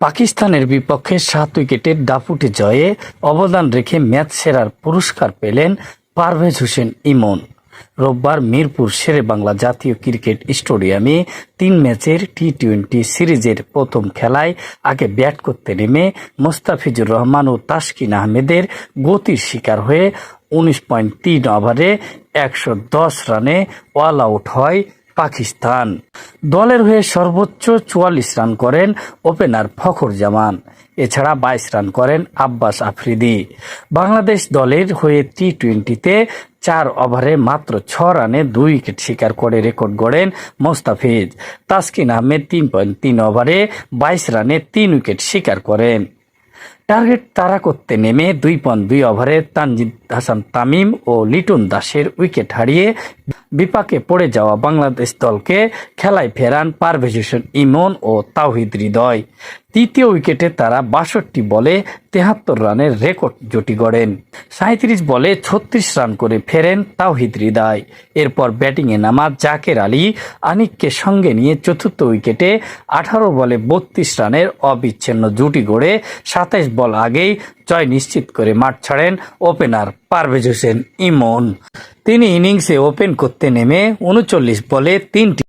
পাকিস্তানের বিপক্ষে সাত উইকেটের দাপুটে জয়ে অবদান রেখে ম্যাচ সেরার পুরস্কার পেলেন পারভেজ হোসেন ইমন। রোববার মিরপুর শেরে বাংলা জাতীয় ক্রিকেট স্টেডিয়ামে তিন ম্যাচের টি টোয়েন্টি সিরিজের প্রথম খেলায় আগে ব্যাট করতে নেমে মোস্তাফিজুর রহমান ও তাসকিন আহমেদের গতির শিকার হয়ে উনিশ পয়েন্ট তিন ওভারে একশো দশ রানে অল আউট হয় পাকিস্তান। দলের হয়ে সর্বোচ্চ চুয়াল্লিশ রান করেন ওপেনার ফখর জামান এছাড়া বাইশ রান করেন আব্বাস আফ্রিদি। বাংলাদেশ দলের হয়ে টি টোয়েন্টিতে চার ওভারে মাত্র ছ রানে দুই উইকেট শিকার করে রেকর্ড গড়েন মোস্তাফিজ। তাসকিন আহমেদ তিন পয়েন্ট তিন ওভারে বাইশ রানে তিন উইকেট শিকার করেন। টার্গেট তারা করতে নেমে দুই পন দুই ওভারে তানজিদ হাসান তামিম ও লিটন দাসের উইকেট হারিয়ে বিপাকে পড়ে যাওয়া বাংলাদেশ দলকে খেলায় ফেরান পারভেজ হোসেন ইমন ও তাওহিদ হৃদয়। তৃতীয় উইকেটে তারা বাষট্টি বলে তেহাত্তর রানের রেকর্ড জুটি গড়েন। সাঁত্রিশ বলে ছত্রিশ রান করে ফেরেন তাওহিদ হৃদয়। এরপর ব্যাটিংয়ে নামা জাকের আলী আনিককে সঙ্গে নিয়ে চতুর্থ উইকেটে আঠারো বলে বত্রিশ রানের অবিচ্ছিন্ন জুটি গড়ে সাতাইশ বল আগেই জয় নিশ্চিত করে মাঠ ছাড়েন ওপেনার পারভেজ হোসেন ইমন। তিনি ইনিংসে ওপেন করতে নেমে উনচল্লিশ বলে তিনটি